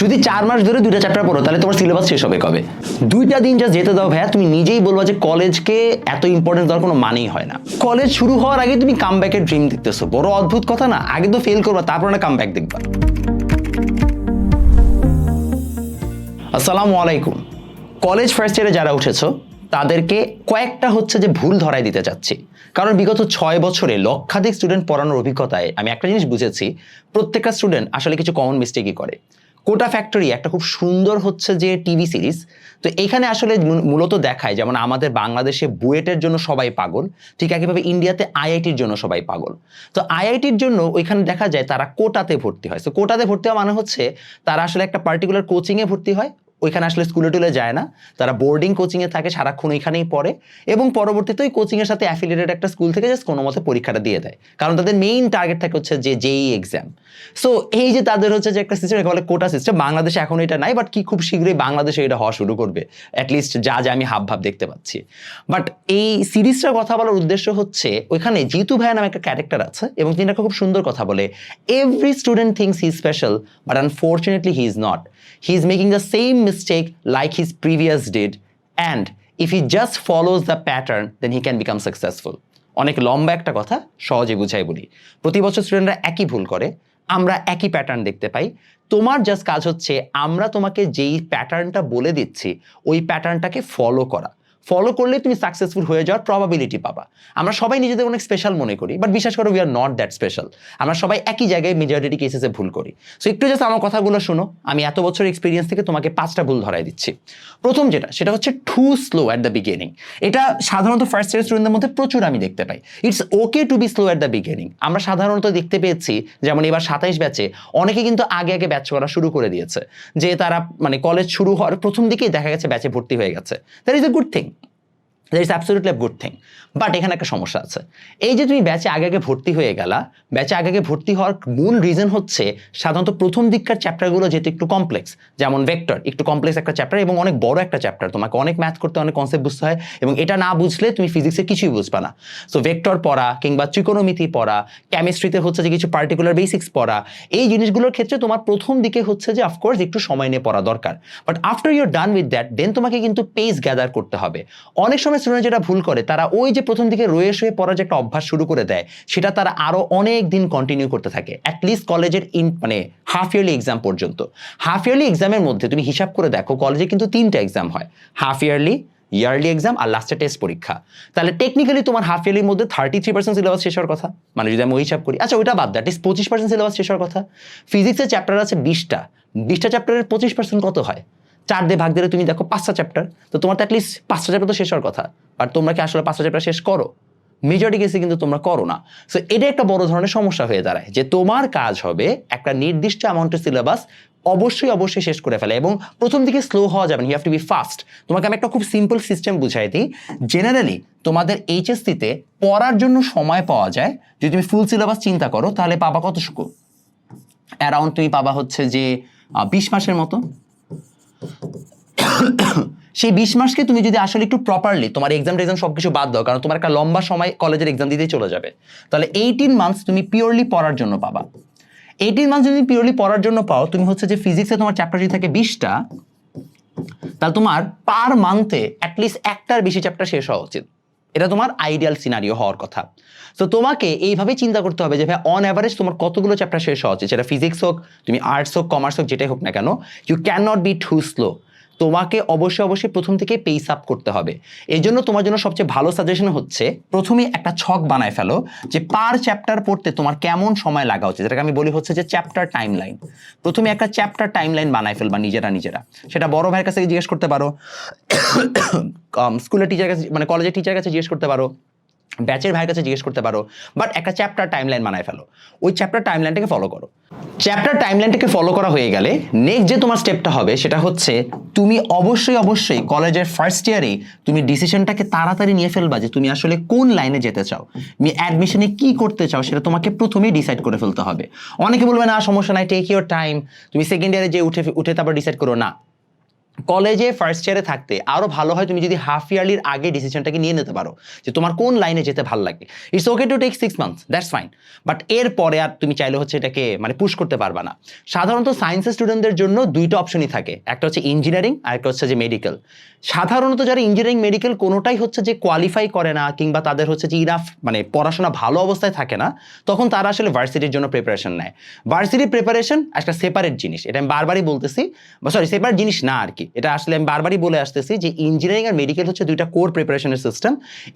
যদি চার মাস ধরে দুইটা চ্যাপ্টার পড়ো, তাহলে তোমার সিলেবাস শেষ হবে কবে? দুইটা দিন যা যেতে দাও ভাইয়া, তুমি নিজেই বলবা যে কলেজকে এত ইম্পর্টেন্স দেওয়ার কোনো মানেই হয় না। কলেজ শুরু হওয়ার আগে তুমি কাম ব্যাকের ড্রিম দেখতেছো। বড় অদ্ভুত কথা না, আগে তো ফেল করবা, তারপর না কাম ব্যাক দেখবা। আসসালামু আলাইকুম। কলেজ ফার্স্ট ইয়ারে যারা উঠেছো, তাদেরকে কয়েকটা হচ্ছে যে ভুল ধরাই দিতে চাচ্ছি। কারণ বিগত ছয় বছরে লক্ষাধিক স্টুডেন্ট পড়ানোর অভিজ্ঞতায় আমি একটা জিনিস বুঝেছি, প্রত্যেকটা স্টুডেন্ট আসলে কিছু কমন মিস্টেকই করে। কোটা ফ্যাক্টরি একটা খুব সুন্দর হচ্ছে যে টিভি সিরিজ তো এখানে আসলে মূলত দেখায়, যেমন আমাদের বাংলাদেশে বুয়েটের জন্য সবাই পাগল, ঠিক একইভাবে ইন্ডিয়াতে আইআইটির জন্য সবাই পাগল। তো আইআইটির জন্য ওইখানে দেখা যায় তারা কোটাতে ভর্তি হয়। তো কোটাতে ভর্তি হওয়া মানে হচ্ছে তারা আসলে একটা পার্টিকুলার কোচিংয়ে ভর্তি হয় ওইখানে আসলে স্কুলে টুলে যায় না। তারা বোর্ডিং কোচিংয়ে থাকে, সারাক্ষণ ওইখানেই পড়ে। এবং পরবর্তীতে ওই কোচিংয়ের সাথে অ্যাফিলিয়েটেড একটা স্কুল থেকে জাস্ট কোনো মতে পরীক্ষাটা দিয়ে দেয়। কারণ তাদের মেইন টার্গেট থাকে হচ্ছে যে জেই এক্সাম সো এই যে তাদের হচ্ছে যে একটা সিস্টেম বলে কোটা সিস্টেম বাংলাদেশে এখন এটা নাই বাট কি খুব শীঘ্রই বাংলাদেশে এটা হওয়া শুরু করবে। অ্যাটলিস্ট যা যা আমি হাব ভাব দেখতে পাচ্ছি। বাট এই সিরিজটার কথা বলার উদ্দেশ্য হচ্ছে, ওইখানে জিতু ভাইয়া নামে একটা ক্যারেক্টার আছে, এবং তিনি একটা খুব সুন্দর কথা বলে every student things he special but unfortunately he is not he is making the same mistake like his previous did. And if he just follows the pattern, then he can become successful. অনেক লম্বা একটা কথা সহজে বুঝাই বলি। প্রতি বছর স্টুডেন্টরা একই ভুল করে। আমরা একই প্যাটার্ন দেখতে পাই। তোমার জাস্ট কাজ হচ্ছে আমরা তোমাকে যেই প্যাটার্নটা বলে দিচ্ছি, ওই প্যাটার্নটাকে ফলো করা। ফলো করলে তুমি সাকসেসফুল হয়ে যাওয়ার প্রবাবিলিটি পাবা। আমরা সবাই নিজেদের অনেক স্পেশাল মনে করি বাট বিশ্বাস করো we are not that special আমরা সবাই একই জায়গায় মেজরিটি কেসেসে ভুল করি। সো একটু জাস্ট আমার কথাগুলো শোনো, আমি এত বছর এক্সপিরিয়েন্স থেকে তোমাকে পাঁচটা ভুল ধরাই দিচ্ছি। প্রথম যেটা, সেটা হচ্ছে too slow at the beginning এটা সাধারণত ফার্স্ট ইয়ার স্টুডেন্টদের মধ্যে প্রচুর আমি দেখতে পাই। It's okay to be slow at the beginning আমরা সাধারণত দেখতে পেয়েছি, যেমন এবার সাতাইশ ব্যাচে অনেকে কিন্তু আগে আগে ব্যাচ করা শুরু করে দিয়েছে। যে তারা মানে কলেজ শুরু হওয়ার প্রথম দিকেই দেখা গেছে ব্যাচে ভর্তি হয়ে গেছে। That is a good thing that is absolutely good thing but এখানে একটা সমস্যা আছে। এই যে তুমি ব্যাচে আগে আগে ভর্তি হয়ে গেলা ব্যাচে আগে আগে ভর্তি হওয়ার মূল রিজন হচ্ছে সাধারণত প্রথম দিককার চ্যাপ্টারগুলো যেহেতু একটু কমপ্লেক্স যেমন ভেক্টর একটু কমপ্লেক্স একটা চ্যাপ্টার এবং অনেক বড় একটা চ্যাপ্টার তোমাকে অনেক ম্যাথ করতে, অনেক কনসেপ্ট বুঝতে হয় এবং এটা না বুঝলে তুমি ফিজিক্সে কিছুই বুঝবে না। সো ভেক্টর পড়া কিংবা ত্রিকোণমিতি পড়া কেমিস্ট্রিতে হচ্ছে যে কিছু পার্টিকুলার বেসিক্স পড়া, এই জিনিসগুলোর ক্ষেত্রে তোমার প্রথম দিকে হচ্ছে যে অফকোর্স একটু সময় নিয়ে পড়া দরকার। But after your done with that then তোমাকে কিন্তু পেস গ্যাদার করতে হবে। অনেক সময় স্টুডেন্ট যেটা ভুল করে, তারা ওই যে প্রথম দিকে রয়ে শুয়ে পড়ার যে একটা অভ্যাস শুরু করে দেয়, সেটা তারা আরও অনেক দিন কন্টিনিউ করতে থাকে অ্যাটলিস্ট কলেজের ইন মানে হাফ ইয়ারলি এক্সাম পর্যন্ত। হাফ ইয়ারলি এক্সামের মধ্যে তুমি হিসাব করে দেখো কলেজে কিন্তু তিনটা এক্সাম হয় হাফ ইয়ারলি ইয়ারলি এক্সাম আর লাস্টে টেস্ট পরীক্ষা। তাহলে টেকনিক্যালি তোমার হাফ ইয়ারলির মধ্যে থার্টি থ্রি পার্সেন্ট সিলেবাস শেষ হওয়ার কথা মানে যদি আমি ওই হিসাব করি আচ্ছা ওইটা বাদ ইস পঁচিশ পার্সেন্ট সিলেবাস শেষ হওয়ার কথা। ফিজিক্সের চ্যাপ্টার আছে বিশটা বিশটা চ্যাপ্টারের পঁচিশ পার্সেন্ট কত হয়? চার দিয়ে ভাগ দিলে তুমি দেখো পাঁচটা চ্যাপ্টার তো তোমার তো অ্যাটলিস্ট পাঁচটা চ্যাপ্টার তো শেষ হওয়ার কথা। আর তোমরা কি আসলে পাঁচটা চ্যাপ্টার শেষ করো? মেজরিটি কেসে কিন্তু তোমরা করো না। সো এটা একটা বড় ধরনের সমস্যা হয়ে দাঁড়ায় যে তোমার কাজ হবে একটা নির্দিষ্ট অ্যামাউন্টের সিলেবাস অবশ্যই অবশ্যই শেষ করে ফেলে এবং প্রথম দিকে স্লো হওয়া যাবে you have to be fast তোমাকে আমি একটা খুব সিম্পল সিস্টেম বুঝাই দিই। জেনারেলি তোমাদের এইচএসসিতে পড়ার জন্য সময় পাওয়া যায়। যদি তুমি ফুল সিলেবাস চিন্তা করো, তাহলে পাবা কতটুকু অ্যারাউন্ড তুমি পাবা হচ্ছে যে বিশ মাসের মতো। সেই বিশ মাসকে তুমি যদি আসলে একটু প্রপারলি তোমার এক্সাম টেক্সাম সব কিছু বাদ দাও, কারণ তোমার একটা লম্বা সময় কলেজের এক্সাম দিতেই চলে যাবে। তাহলে এইটিন মান্থস তুমি পিওরলি পড়ার জন্য পাবা। এইটিন মান্থস যদি পিওরলি পড়ার জন্য পাও, তুমি হচ্ছে যে ফিজিক্সে তোমার চ্যাপ্টার যদি থাকে বিশটা, তাহলে তোমার পার মান্থে অ্যাটলিস্ট একটার বেশি চ্যাপ্টার শেষ হওয়া উচিত। এটা তোমার আইডিয়াল সিনারিও হওয়ার কথা। তো তোমাকে এইভাবে চিন্তা করতে হবে যে ভাই অন অ্যাভারেজ তোমার কতগুলো চ্যাপ্টার শেষ হওয়া উচিত? সেটা ফিজিক্স হোক, তুমি আর্টস হোক কমার্স হোক, যেটাই হোক না কেন you can not be too slow তোমাকে অবশ্যই অবশ্যই প্রথম থেকে পেস আপ করতে হবে। এই জন্য তোমার জন্য সবচেয়ে ভালো সাজেশন হচ্ছে প্রথমে একটা ছক বানায় ফেলো যে পার চ্যাপ্টার পড়তে তোমার কেমন সময় লাগা উচিত। যেটাকে আমি বলি হচ্ছে যে চ্যাপ্টার টাইম লাইন প্রথমে একটা চ্যাপ্টার টাইম লাইন বানায় ফেলবা নিজেরা নিজেরা। সেটা বড় ভাইয়ের কাছে জিজ্ঞেস করতে পারো স্কুলের টিচার কাছে মানে কলেজের টিচার কাছে জিজ্ঞেস করতে পারো। ব্যাচের ভাইয়ের কাছে জিজ্ঞেস করতে পারো বাট একটা চ্যাপ্টার টাইমলাইন বানায় ফেলো। ওই চ্যাপ্টার টাইমলাইনটাকে ফলো করো। চ্যাপ্টার টাইমলাইনটাকে ফলো করা হয়ে গেলে নেক্সট যে তোমার স্টেপটা হবে, সেটা হচ্ছে তুমি অবশ্যই অবশ্যই কলেজের ফার্স্ট ইয়ারে তুমি ডিসিশনটাকে তাড়াতাড়ি নিয়ে ফেলবা যে তুমি আসলে কোন লাইনে যেতে চাও। তুমি অ্যাডমিশনে কি করতে চাও, সেটা তোমাকে প্রথমেই ডিসাইড করে ফেলতে হবে। অনেকে বলবে, না, সমস্যা নাই টেক ইউর টাইম তুমি সেকেন্ড ইয়ারে যে উঠে উঠে তারপর ডিসাইড করো, না কলেজে ফার্স্ট ইয়ারে থাকতে আরও ভালো হয় তুমি যদি হাফ ইয়ারলির আগে ডিসিশনটাকে নিয়ে নিতে পারো যে তোমার কোন লাইনে যেতে ভালো লাগে। It's okay to take six months that's fine but এর পরে আর তুমি চাইলে হচ্ছে এটাকে মানে পুশ করতে পারবা না। সাধারণত সায়েন্সের স্টুডেন্টদের জন্য দুইটা অপশনই থাকে, একটা হচ্ছে ইঞ্জিনিয়ারিং আর একটা হচ্ছে যে মেডিকেল সাধারণত যারা ইঞ্জিনিয়ারিং মেডিকেল কোনোটাই হচ্ছে যে কোয়ালিফাই করে না কিংবা তাদের হচ্ছে যে ইনাফ মানে পড়াশোনা ভালো অবস্থায় থাকে না, তখন তারা আসলে ভার্সিটির জন্য প্রিপারেশন নেয়। ভার্সিটি প্রিপারেশন একটা সেপারেট জিনিস, এটা আমি বারবারই বলতেছি সরি সেপারেট জিনিস না আর কি। এটা আসলে আমি বারবারই বলে আসতেছি যে ইঞ্জিনিয়ারিং আর মেডিকেল হচ্ছে দুইটা কোর প্রিপারেশনের সিস্টেম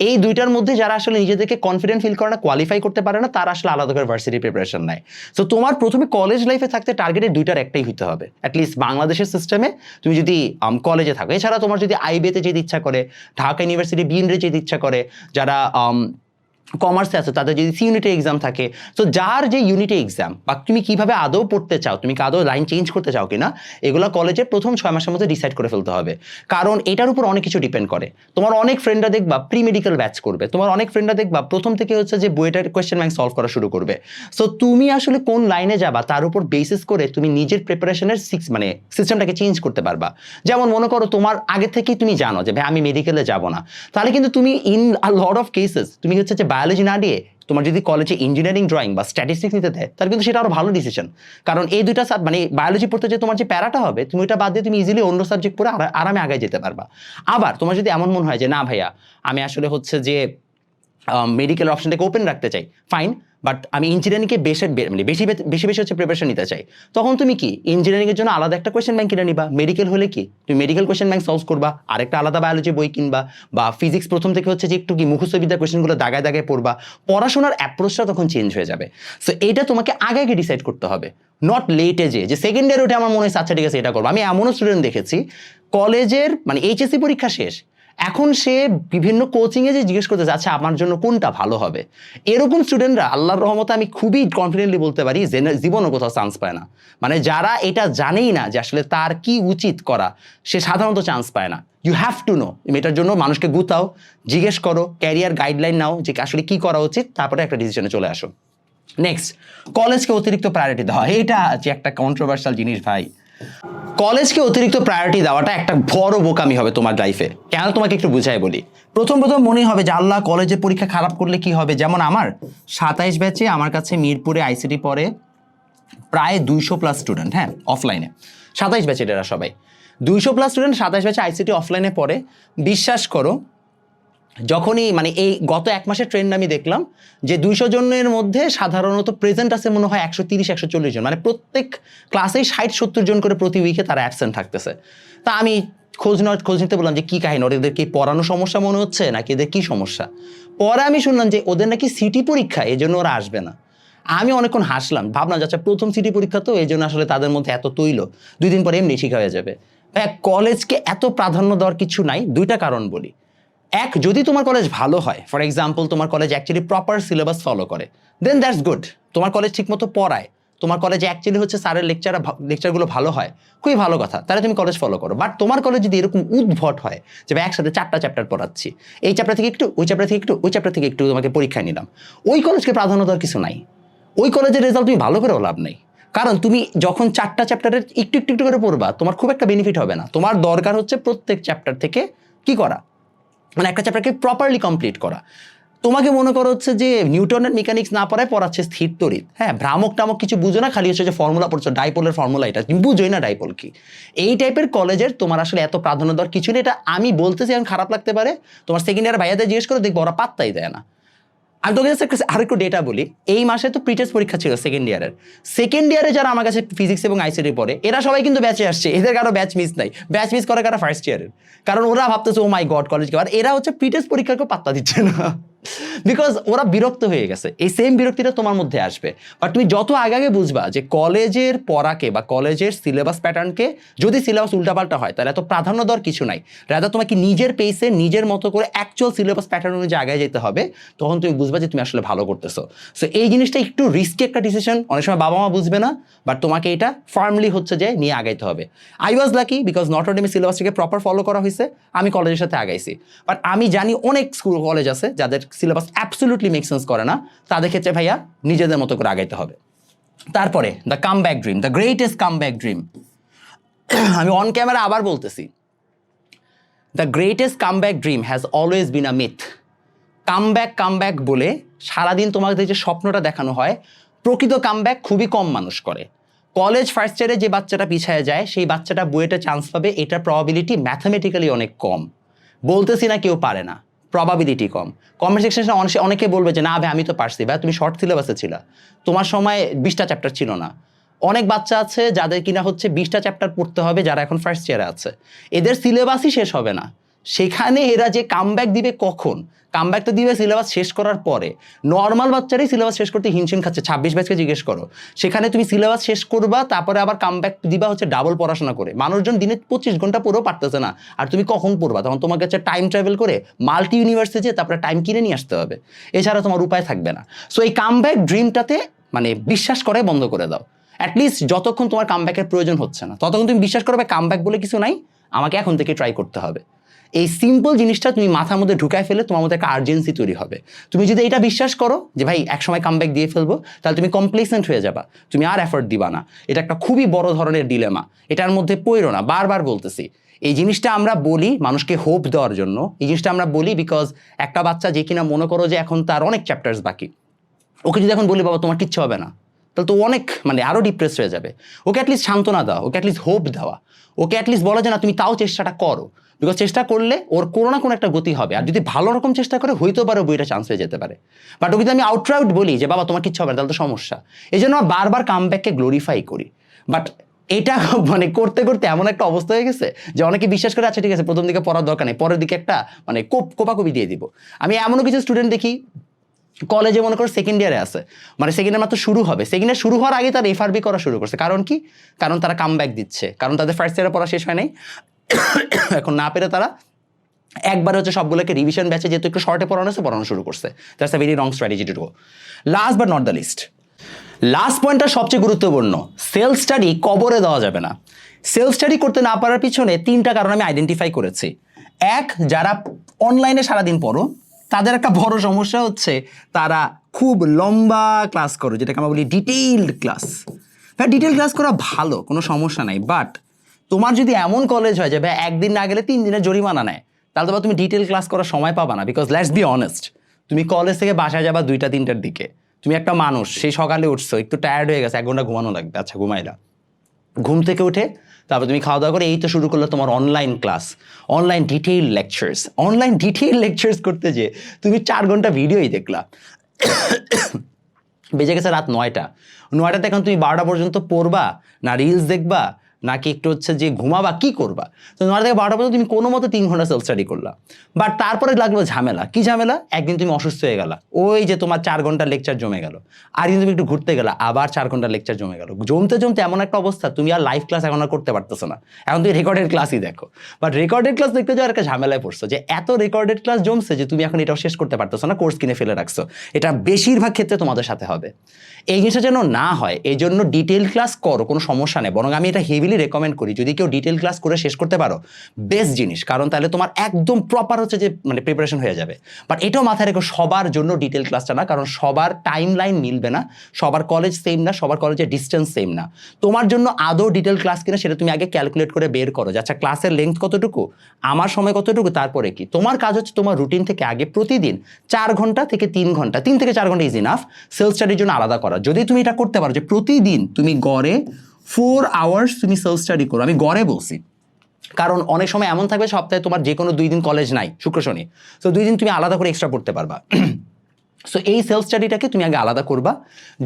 এই দুইটার মধ্যে যারা আসলে নিজেদেরকে কনফিডেন্ট ফিল করে না কোয়ালিফাই করতে পারে না তারা আসলে আলাদা করে ভার্সিটি প্রিপারেশন নেয়। তো তোমার প্রথমে কলেজ লাইফে থাকতে টার্গেটের দুইটার একটাই হতে হবে। অ্যাটলিস্ট বাংলাদেশের সিস্টেমে তুমি যদি কলেজে থাকো। এছাড়া তোমার যদি আইবিএতে যেতে ইচ্ছা করে ঢাকা ইউনিভার্সিটি বিএনরে যেতে ইচ্ছা করে যারা um, কমার্সে আছে, তাদের যদি সি ইউনিটে এক্সাম থাকে তো যার যে ইউনিটে এক্সাম বা তুমি কীভাবে আদৌ পড়তে চাও, তুমি আদৌ লাইন চেঞ্জ করতে চাও কিনা, এগুলো কলেজের প্রথম ছয় মাসের মধ্যে ডিসাইড করে ফেলতে হবে। কারণ এটার উপর অনেক কিছু ডিপেন্ড করে। তোমার অনেক ফ্রেন্ডরা দেখবা প্রি মেডিকেল ব্যাচ করবে। তোমার অনেক ফ্রেন্ডরা দেখবা প্রথম থেকে হচ্ছে যে বইটার কোয়েশ্চেন ব্যাংক সলভ করা শুরু করবে। সো তুমি আসলে কোন লাইনে যাবা, তার উপর বেসিস করে তুমি নিজের প্রিপারেশনের সিক্স মানে সিস্টেমটাকে চেঞ্জ করতে পারবা। যেমন মনে করো তোমার আগে থেকেই তুমি জানো যে, ভাই, আমি মেডিকেলে যাব না। তাহলে কিন্তু তুমি in a lot of cases তুমি হচ্ছে যে বায়োলজি না দিয়ে তোমার যদি কলেজে ইঞ্জিনিয়ারিং ড্রয়িং বা স্ট্যাটিস্টিক্স নিতে দেয়, তাহলে কিন্তু সেটা আরও ভালো ডিসিশন কারণ এই দুইটা সাব মানে বায়োলজি পড়তে যে তোমার যে প্যারাটা হবে, তুমি ওইটা বাদ দিয়ে তুমি ইজিলি অন্য সাবজেক্ট পড়ে আরা- আরামে আগায় যেতে পারবা। আবার তোমার যদি এমন মনে হয় যে, না ভাইয়া, আমি আসলে হচ্ছে যে মেডিকেল অপশনটাকে ওপেন রাখতে চাই। ফাইন বাট আমি ইঞ্জিনিয়ারিংকে বেশি মানে বেশি বেশি বেশি হচ্ছে প্রিপারেশন নিতে চাই। তখন তুমি কি ইঞ্জিনিয়ারিংয়ের জন্য আলাদা একটা কোয়েশ্চেন ব্যাংক কিনে নিবা? মেডিকেল হলে কি? তুমি মেডিকেল কোয়েশ্চেন ব্যাংক সলভ করবা, আরেকটা আলাদা বায়োলজি বই কিনবা, বা ফিজিক্স প্রথম থেকে হচ্ছে যে একটু কি মুখস্থ বিদ্যার কোয়েশ্চেনগুলো দাগায় দাগায় পড়বা, পড়াশোনার অ্যাপ্রোচটা তখন চেঞ্জ হয়ে যাবে। সো এটা তোমাকে আগে আগে ডিসাইড করতে হবে। নট লেটে যে যে সেকেন্ড ইয়ার ওঠে আমার মনে হচ্ছে আচ্ছা ঠিক আছে, এটা করব। আমি এমনও স্টুডেন্ট দেখেছি কলেজের মানে এইচএসসি পরীক্ষা শেষ এখন সে বিভিন্ন কোচিংয়ে যে জিজ্ঞেস করতে যাচ্ছে আমার জন্য কোনটা ভালো হবে? এরকম স্টুডেন্টরা আল্লাহর রহমতে আমি খুবই কনফিডেন্টলি বলতে পারি যে জীবনও কোথাও চান্স পায় না। মানে যারা এটা জানেই না যে আসলে তার কি উচিত করা, সে সাধারণত চান্স পায় না। ইউ হ্যাভ টু নো এটার জন্য মানুষকে গুতাও, জিজ্ঞেস করো ক্যারিয়ার গাইডলাইন নাও যে আসলে কি করা উচিত, তারপরে একটা ডিসিশনে চলে আসো। নেক্সট কলেজকে অতিরিক্ত প্রায়োরিটি দেওয়া। এটা যে একটা কন্ট্রোভার্সাল জিনিস ভাই। কলেজকে অতিরিক্ত প্রায়োরিটি দেওয়াটা একটা বড় বোকামি হবে তোমার লাইফে কেন? তোমাকে একটু বুঝাই বলি। প্রথম প্রথম মনে হবে যে, আল্লাহ কলেজে পরীক্ষা খারাপ করলে কি হবে? যেমন আমার সাতাইশ ব্যাচে আমার কাছে মিরপুরে আইসিটি পড়ে প্রায় দুইশো প্লাস স্টুডেন্ট হ্যাঁ অফলাইনে সাতাইশ ব্যাচে এরা সবাই। দুইশো প্লাস স্টুডেন্ট সাতাইশ ব্যাচে আইসিটি অফলাইনে পড়ে। বিশ্বাস করো যখনই মানে এই গত এক মাসের ট্রেন্ড আমি দেখলাম যে দুইশো জনের মধ্যে সাধারণত প্রেজেন্ট আছে মনে হয় একশো তিরিশ, একশো চল্লিশ জন। মানে প্রত্যেক ক্লাসেই ষাট, সত্তর জন করে প্রতি উইকে তারা অ্যাবসেন্ট থাকতেছে। তা আমি খোঁজ নেওয়ার, খোঁজ নিতে বললাম যে কী কাহিনী? ওর এদের কি পড়ানো সমস্যা মনে হচ্ছে নাকি এদের কী সমস্যা? পরে আমি শুনলাম যে ওদের নাকি সিটি পরীক্ষা, এই জন্য ওরা আসবে না। আমি অনেকক্ষণ হাসলাম, ভাবলাম যাচ্ছে প্রথম সিটি পরীক্ষা তো, এই জন্য আসলে তাদের মধ্যে এত তৈল, দুই দিন পরে এমনি ঠিক হয়ে যাবে। হ্যাঁ কলেজকে এত প্রাধান্য দেওয়ার কিছু নাই, দুইটা কারণ বলি। এক, যদি তোমার কলেজ ভালো হয় ফর এক্সাম্পল তোমার college actually proper syllabus follow করে দেন দ্যাটস গুড তোমার কলেজ ঠিকমতো পড়ায়, তোমার কলেজে অ্যাকচুয়ালি হচ্ছে স্যারের লেকচার লেকচারগুলো ভালো হয়, খুবই ভালো কথা, তাহলে তুমি কলেজ ফলো করো। বাট তোমার কলেজ যদি এরকম উদ্ভট হয়, যে একসাথে চারটা চ্যাপ্টার পড়াচ্ছি, এই চ্যাপ্টার থেকে একটু, ওই চ্যাপ্টার থেকে একটু, ওই চ্যাপ্টার থেকে একটু তোমাকে পরীক্ষায় নিলাম, ওই কলেজকে প্রাধান্য দেওয়ার কিছু নাই। ওই কলেজের রেজাল্ট তুমি ভালো করেও লাভ নেই। কারণ তুমি যখন চারটা চ্যাপ্টারের একটু একটু একটু করে পড়বা, তোমার খুব একটা বেনিফিট হবে না। তোমার দরকার হচ্ছে প্রত্যেক চ্যাপ্টার থেকে কি করা? মানে একটা চ্যাপ্টারকে প্রপারলি কমপ্লিট করা। তোমাকে মনে করো হচ্ছে যে নিউটনের মেকানিক্স না পড়ায় পড়াচ্ছে স্থির তড়িৎ। হ্যাঁ ভ্রামক টামক কিছু বুঝো না, খালি হচ্ছে যে ফর্মুলা পড়ছো ডাইপোলের ফর্মুলা এটা। বুঝোই না ডাইপোল কি। এই টাইপের কলেজের তোমার আসলে এত প্রাধান্য দেওয়ার কিছু নেই। এটা আমি বলতেছি, এখন খারাপ লাগতে পারে। তোমার সেকেন্ড ইয়ার ভাইয়াদের জিজ্ঞেস করে, দেখব ওরা পাত্তাই দেয় না। আমি তোকে জাস্ট একটা আরেকটু ডেটা বলি, এই মাসে তো প্রিটেস্ট পরীক্ষা ছিল সেকেন্ড ইয়ারের সেকেন্ড ইয়ারে যারা আমার কাছে ফিজিক্স এবং আইসিটি পড়ে, এরা সবাই কিন্তু ব্যাচে আসছে, এদের কারও ব্যাচ মিস নাই। ব্যাচ মিস করে কারা ফার্স্ট ইয়ারের কারণ ওরা ভাবতেছে ও মাই গড কলেজ আর এরা হচ্ছে প্রিটেস্ট পরীক্ষাকে পাত্তা দিচ্ছে না। বিকজ ওরা বিরক্ত হয়ে গেছে। এই সেম বিরক্তিটা তোমার মধ্যে আসবে। বাট তুমি যত আগে আগে বুঝবা যে কলেজের পড়াকে বা কলেজের সিলেবাস প্যাটার্নকে যদি সিলেবাস উল্টাপাল্টা হয়, তাহলে এত প্রাধান্য দেওয়ার কিছু নাই। রাদা তোমাকে নিজের পেসে নিজের মতো করে অ্যাকচুয়াল সিলেবাস প্যাটার্ন অনুযায়ী আগে যেতে হবে, তখন তুমি বুঝবা যে তুমি আসলে ভালো করতেছো। সো এই জিনিসটা একটু রিস্কি একটা ডিসিশন অনেক সময় বাবা মা বুঝবে না বাট তোমাকে এটা ফার্মলি হচ্ছে যে নিয়ে আগাইতে হবে। I was lucky because not only সিলেবাসটাকে proper follow করা হয়েছে, আমি কলেজের সাথে আগাইছি। বাট আমি জানি অনেক স্কুল কলেজ আছে যাদের সিলেবাস অ্যাবসলিউটলি মেক সেন্স করে না, তাদের ক্ষেত্রে ভাইয়া নিজেদের মতো করে আগাইতে হবে। তারপরে the come back dream the greatest come back dream আমি অন ক্যামেরা আবার বলতেছি। The greatest comeback dream has always been a myth comeback comeback বলে সারাদিন তোমাদের যে স্বপ্নটা দেখানো হয়, প্রকৃত কাম ব্যাক খুবই কম মানুষ করে। কলেজ ফার্স্ট ইয়ারে যে বাচ্চাটা পিছায় যায়, সেই বাচ্চাটা বুয়েটে চান্স পাবে, এটার প্রবাবিলিটি ম্যাথামেটিক্যালি অনেক কম। বলতেছি না কেউ পারে না। প্রবাবিলিটি কম। কমেন্ট সেকশনে অনেকে বলবে যে, না ভাই, আমি তো পারছি। ভাই, তুমি শর্ট সিলেবাসে ছিল। তোমার সময় বিশটা চ্যাপ্টার ছিল না। অনেক বাচ্চা আছে যাদের কিনা হচ্ছে বিশটা চ্যাপ্টার পড়তে হবে, যারা এখন ফার্স্ট ইয়ারে আছে। এদের সিলেবাসই শেষ হবে না। সেখানে এরা যে কামব্যাক দিবে কখন? কামব্যাক তো দিবে সিলেবাস শেষ করার পরে। নর্মাল বাচ্চারাই সিলেবাস শেষ করতে হিমশিম খাচ্ছে। ছাব্বিশ ব্যাচকে জিজ্ঞেস করো। সেখানে তুমি সিলেবাস শেষ করবা, তারপরে আবার কামব্যাক দিবা হচ্ছে ডাবল পড়াশোনা করে। মানুষজন দিনে পঁচিশ ঘণ্টা পড়েও পারতেছে না। আর তুমি কখন পড়বা? তখন তোমার কাছে টাইম ট্রাভেল করে মাল্টি ইউনিভার্সিটি তারপরে টাইম কিনে নিয়ে আসতে হবে। এছাড়া তোমার উপায় থাকবে না। সো এই কামব্যাক ড্রিমটাতে মানে বিশ্বাস করে বন্ধ করে দাও। অ্যাটলিস্ট যতক্ষণ তোমার কামব্যাকের প্রয়োজন হচ্ছে না। ততক্ষণ তুমি বিশ্বাস করবে কামব্যাক বলে কিছু নাই। আমাকে এখন থেকে ট্রাই করতে হবে। এই সিম্পল জিনিসটা তুমি মাথার মধ্যে ঢুকায় ফেলে তোমার মধ্যে একটা আর্জেন্সি তৈরি হবে। তুমি যদি এটা বিশ্বাস করো যে ভাই একসময় কামব্যাক দিয়ে ফেলব, তাহলে তুমি কমপ্লেসেন্ট হয়ে যাবা। তুমি আর এফোর্ট দিবা না। এটা একটা খুবই বড় ধরনের ডিলেমা এটার মধ্যে পড়ো না। বারবার বলতেছি, এই জিনিসটা আমরা বলি মানুষকে হোপ দেওয়ার জন্য। এই জিনিসটা আমরা বলি বিকজ একটা বাচ্চা যে কিনা মনে করো যে এখন তার অনেক চ্যাপ্টার্স বাকি। ওকে যদি এখন বলি, বাবা, তোমার কিচ্ছু হবে না। তাহলে তো অনেক মানে আরও ডিপ্রেস হয়ে যাবে। ওকে অ্যাটলিস্ট সান্ত্বনা দেওয়া ওকে অ্যাটলিস্ট হোপ দেওয়া। ওকে অ্যাটলিস্ট বলা যে, না, তুমি তাও চেষ্টাটা করো। বিকজ চেষ্টা করলে ওর কোনো না কোনো একটা গতি হবে। আর যদি ভালো রকম চেষ্টা করে হইতেও পারে বইটা চান্স হয়ে যেতে পারে। বাট ওকে যদি আমি আউটরাউট বলি যে, বাবা, তোমার কিচ্ছু হবে না, তাহলে তো সমস্যা। এই জন্য বারবার কামব্যাককে গ্লোরিফাই করি। বাট এটা মানে করতে করতে এমন একটা অবস্থা হয়ে গেছে যে, অনেকে বিশ্বাস করে আচ্ছা ঠিক আছে, প্রথম দিকে পড়ার দরকার নেই, পরের দিকে একটা মানে কোপ, কোপাকপি দিয়ে দিব। আমি এমনও কিছু স্টুডেন্ট দেখি কলেজে মনে করো সেকেন্ড ইয়ারে আছে। মানে সেকেন্ড ইয়ার মাত্র শুরু হবে। সেকেন্ড ইয়ার শুরু হওয়ার আগে তারা এফআরবি করা শুরু করছে। কারণ কি? কারণ তারা কাম দিচ্ছে। কারণ তাদের ফার্স্ট ইয়ারে পড়া শেষ হয় নাই। এখন না পেরে তারা একবার হচ্ছে সবগুলোকে রিভিশন ব্যাচে যেহেতু একটু শর্টে পড়ানো হচ্ছে, পড়ানো শুরু করছে। That's a very wrong strategy to go last but not the least last পয়েন্টটা সবচেয়ে গুরুত্বপূর্ণ সেলফ স্টাডি কবরে দেওয়া যাবে না। সেলফ স্টাডি করতে না পারার পিছনে তিনটা কারণ আমি আইডেন্টিফাই করেছি। এক, যারা অনলাইনে সারাদিন পড়ো, তাদের একটা বড় সমস্যা হচ্ছে তারা খুব লম্বা ক্লাস করো, যেটাকে আমরা বলি ডিটেইলড ক্লাস হ্যাঁ ডিটেল ক্লাস করা ভালো, কোনো সমস্যা নাই বাট তোমার যদি এমন কলেজ হয় যে, ভাই, একদিন না গেলে তিন দিনের জরিমানা নেয়, তাহলে তো তুমি ডিটেল ক্লাস করার সময় পাবা না বিকজ লেটস বি অনেস্ট তুমি কলেজ থেকে বাসায় যাবা দুইটা, তিনটার দিকে। তুমি একটা মানুষ সেই সকালে উঠছো, একটু টায়ার্ড হয়ে গেছে, এক ঘণ্টা ঘুমানো লাগবে আচ্ছা ঘুমাইলা। ঘুম থেকে উঠে তারপর তুমি খাওয়া দাওয়া করে এই তো শুরু করলে তোমার online class online detail lectures online detail lectures করতে যে তুমি চার ঘণ্টা ভিডিওই দেখলা। বেজে গেছে রাত নয়টা। নয়টাতে এখন তুমি বারোটা পর্যন্ত পড়বা, না রিলস দেখবা নাকি একটু হচ্ছে যে ঘুমাবা, কি করবা? তো নয়টা থেকে বারোটা পর্যন্ত তুমি কোনো মতো তিন ঘণ্টা সেলফ স্টাডি করলা। বাট তারপরে লাগল ঝামেলা। কি ঝামেলা? একদিন তুমি অসুস্থ হয়ে গেলা। ওই যে তোমার চার ঘণ্টা লেকচার জমে গেল। আর তুমি একটু ঘুরতে গেলা। আবার চার ঘণ্টা লেকচার জমে গেল। জমতে জমতে এমন একটা অবস্থা, তুমি আর লাইভ ক্লাস এখন আর করতে পারতেছো না। এখন তুমি রেকর্ডেড ক্লাসই দেখো। বাট রেকর্ডেড ক্লাস দেখতে যাওয়ার একটা ঝামেলায় পড়ছো যে এত রেকর্ডেড ক্লাস জমছে যে তুমি এখন এটাও শেষ করতে পারতেছো না কোর্স কিনে ফেলে রাখছো। এটা বেশিরভাগ ক্ষেত্রে তোমাদের সাথে হবে। এই জিনিসটা যেন না হয় এই জন্য ডিটেল ক্লাস করো, কোনো সমস্যা নেই। বরং আমি এটা হেভিলি রেকমেন্ড করি। যদি কেউ ডিটেল ক্লাস করে শেষ করতে পারো বেস্ট জিনিস। কারণ তাহলে তোমার একদম প্রপার হচ্ছে যে মানে প্রিপারেশন হয়ে যাবে। বাট এটাও মাথায় রেখো, সবার জন্য ডিটেল ক্লাসটা না, কারণ সবার টাইম লাইন মিলবে না। সবার কলেজ সেম না, সবার কলেজের ডিস্টেন্স সেম না। তোমার জন্য আদৌ ডিটেল ক্লাস কিনা সেটা তুমি আগে ক্যালকুলেট করে বের করো আচ্ছা ক্লাসের লেন্থ কতটুকু? আমার সময় কতটুকু? তারপরে কি? তোমার কাজ হচ্ছে তোমার রুটিন থেকে আগে প্রতিদিন চার ঘণ্টা থেকে তিন ঘণ্টা, তিন থেকে চার ঘণ্টা ইজ ইনাফ সেলফ স্টাডির জন্য আলাদা করা। যদি তুমি এটা করতে পারো যে, প্রতিদিন তুমি গড়ে ফোর আওয়ার্স তুমি সেলফ স্টাডি করো। আমি গড়ে বলছি। কারণ অনেক সময় এমন থাকবে সপ্তাহে তোমার যে কোনো দুই দিন কলেজ নাই, শুক্র শনি। তো দুই দিন তুমি আলাদা করে এক্সট্রা পড়তে পারবা। সো এই সেলফ স্টাডিটাকে তুমি আগে আলাদা করবা।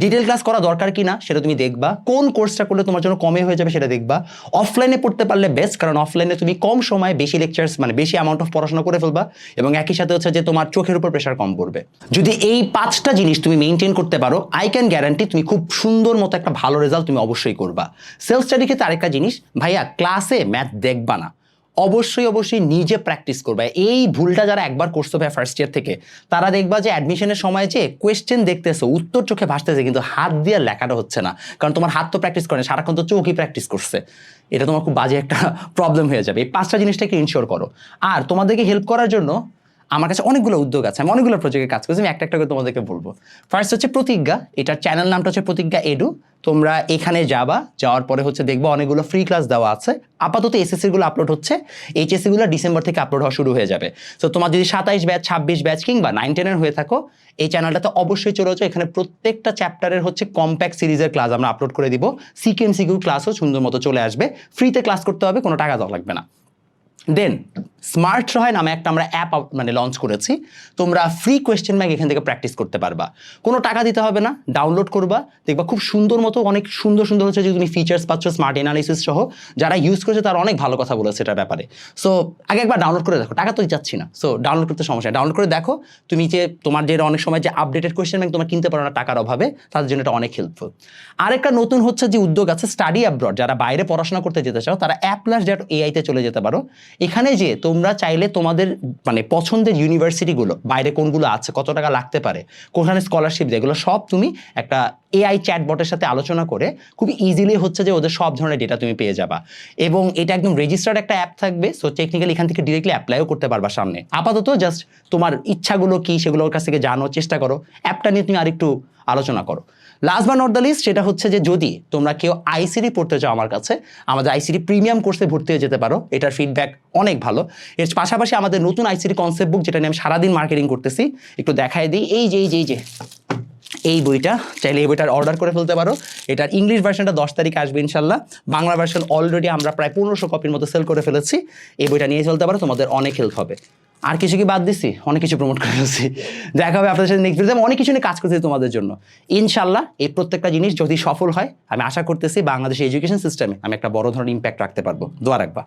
ডিটেল ক্লাস করা দরকার কি না সেটা তুমি দেখবা। কোন কোর্সটা করলে তোমার জন্য কমে হয়ে যাবে সেটা দেখবা। অফলাইনে পড়তে পারলে বেস্ট কারণ অফলাইনে তুমি কম সময়ে বেশি লেকচার্স মানে বেশি অ্যামাউন্ট অফ পড়াশোনা করে ফেলবা এবং একই সাথে হচ্ছে যে তোমার চোখের উপর প্রেশার কম পড়বে। যদি এই পাঁচটা জিনিস তুমি মেনটেন করতে পারো আই ক্যান গ্যারান্টি তুমি খুব সুন্দর মতো একটা ভালো রেজাল্ট তুমি অবশ্যই করবা। সেলফ স্টাডি ক্ষেত্রে আরেকটা জিনিস, ভাইয়া ক্লাসে ম্যাথ দেখবা না। অবশ্যই অবশ্যই নিজে প্র্যাকটিস করবে। এই ভুলটা যারা একবার করছ ভাই ফার্স্ট ইয়ার থেকে, তারা দেখবা যে অ্যাডমিশনের সময় যে কোয়েশ্চেন দেখতেছো, উত্তর চোখে ভাসতেছে, কিন্তু হাত দিয়ে লেখাটা হচ্ছে না। কারণ তোমার হাত তো প্র্যাকটিস করে সারাক্ষণ তো চোখই প্র্যাকটিস করছে। এটা তোমার খুব বাজে একটা প্রবলেম হয়ে যাবে। এই পাঁচটা জিনিসটাকে ইনশিওর করো। আর তোমাদেরকে হেল্প করার জন্য আমার কাছে অনেকগুলো উদ্যোগ আছে, আমি অনেকগুলো প্রজেক্টে কাজ করছি, আমি একটা একটা করে তোমাদেরকে বলব। ফার্স্ট হচ্ছে প্রতিজ্ঞা, এটার চ্যানেল নামটা হচ্ছে প্রতিজ্ঞা এডু। তোমরা এখানে যাবা, যাওয়ার পরে হচ্ছে দেখব অনেকগুলো ফ্রি ক্লাস দেওয়া আছে। আপাতত এসএসসি গুলো আপলোড হচ্ছে এইচএসসি গুলো ডিসেম্বর থেকে আপলোড হওয়া শুরু হয়ে যাবে। তো তোমার যদি সাতাইশ ব্যাচ ছাব্বিশ ব্যাচ কিংবা নাইন টেনের হয়ে থাকো, এই চ্যানেলটাতে অবশ্যই চলে যাও। এখানে প্রত্যেকটা চ্যাপ্টারের হচ্ছে কম্প্যাক্ট সিরিজের ক্লাস আমরা আপলোড করে দিব। সিকিউএম সিকিউ ক্লাসও সুন্দর মতো চলে আসবে। ফ্রিতে ক্লাস করতে হবে, কোনো টাকা দেওয়া লাগবে না। দেন স্মার্ট রয় নামে একটা আমরা অ্যাপ মানে লঞ্চ করেছি। তোমরা ফ্রি কোয়েশ্চেন ব্যাংক এখান থেকে প্র্যাকটিস করতে পারবা। কোনো টাকা দিতে হবে না ডাউনলোড করবা। দেখবা খুব সুন্দর মতো, অনেক সুন্দর সুন্দর হচ্ছে যে তুমি ফিচার্স পাচ্ছ স্মার্ট এনালিসিস সহ। যারা ইউজ করেছে তারা অনেক ভালো কথা বলেছে এটার ব্যাপারে। সো আগে একবার ডাউনলোড করে দেখো। টাকা তো যাচ্ছি না। সো ডাউনলোড করতে সমস্যা ডাউনলোড করে দেখো, তুমি যে তোমার যে অনেক সময় যে আপডেটেড কোয়েশ্চেন ব্যাংক তোমার কিনতে পারো না টাকার অভাবে তাদের জন্য এটা অনেক হেল্পফুল আরেকটা নতুন হচ্ছে যে উদ্যোগ আছে স্টাডি অ্যাব্রড যারা বাইরে পড়াশোনা করতে যেতে চাও, তারা অ্যাপ প্লাস ডট এআইতে চলে যেতে পারো। এখানে যে তোমরা চাইলে তোমাদের মানে পছন্দের ইউনিভার্সিটিগুলো বাইরে কোনগুলো আছে, কত টাকা লাগতে পারে কোনখানে স্কলারশিপ যেগুলো সব তুমি একটা এআই চ্যাটবটের সাথে আলোচনা করে খুব ইজিলি হচ্ছে যে ওদের সব ধরনের ডেটা তুমি পেয়ে যাবা। এবং এটা একদম রেজিস্টার্ড একটা অ্যাপ থাকবে সো টেকনিক্যালি এখান থেকে ডিরেক্টলি অ্যাপ্লাইও করতে পারবা সামনে। আপাতত জাস্ট তোমার ইচ্ছাগুলো কি সেগুলোর কাছ থেকে জানার চেষ্টা করো। অ্যাপটা নিয়ে তুমি আরেকটু আলোচনা করো। লাস্ট বা নট দ্য লিস্ট সেটা হচ্ছে যে যদি তোমরা কেউ আইসিডি পড়তে চাও আমার কাছে, আমাদের আইসিডি প্রিমিয়াম কোর্সে ভর্তি হয়ে যেতে পারো। এটার ফিডব্যাক অনেক ভালো। এর পাশাপাশি আমাদের নতুন আইসিডি কনসেপ্ট বুক যেটা নিয়ে আমি সারাদিন মার্কেটিং করতেছি, একটু দেখাই দিই। এই যে এই যে এই যে, এই বইটা, চাইলে এই বইটার অর্ডার করে ফেলতে পারো। এটার ইংলিশ ভার্সনটা দশ তারিখ আসবে ইনশাল্লাহ বাংলা ভার্সন অলরেডি আমরা প্রায় পনেরোশো কপির মতো সেল করে ফেলেছি। এই বইটা নিয়ে চলতে পারো, তোমাদের অনেক হেল্প হবে। আর কিছু কি বাদ দিছি? অনেক কিছু প্রমোট করে ফেলছি। দেখা হবে আপনাদের সাথে নেক্সট ভিডিওতে অনেক কিছু নিয়ে কাজ করতেছি তোমাদের জন্য। ইনশাল্লাহ এই প্রত্যেকটা জিনিস যদি সফল হয়, আমি আশা করতেছি বাংলাদেশের এডুকেশন সিস্টেমে আমি একটা বড় ধরনের ইম্প্যাক্ট রাখতে পারব। দোয়া রাখবা।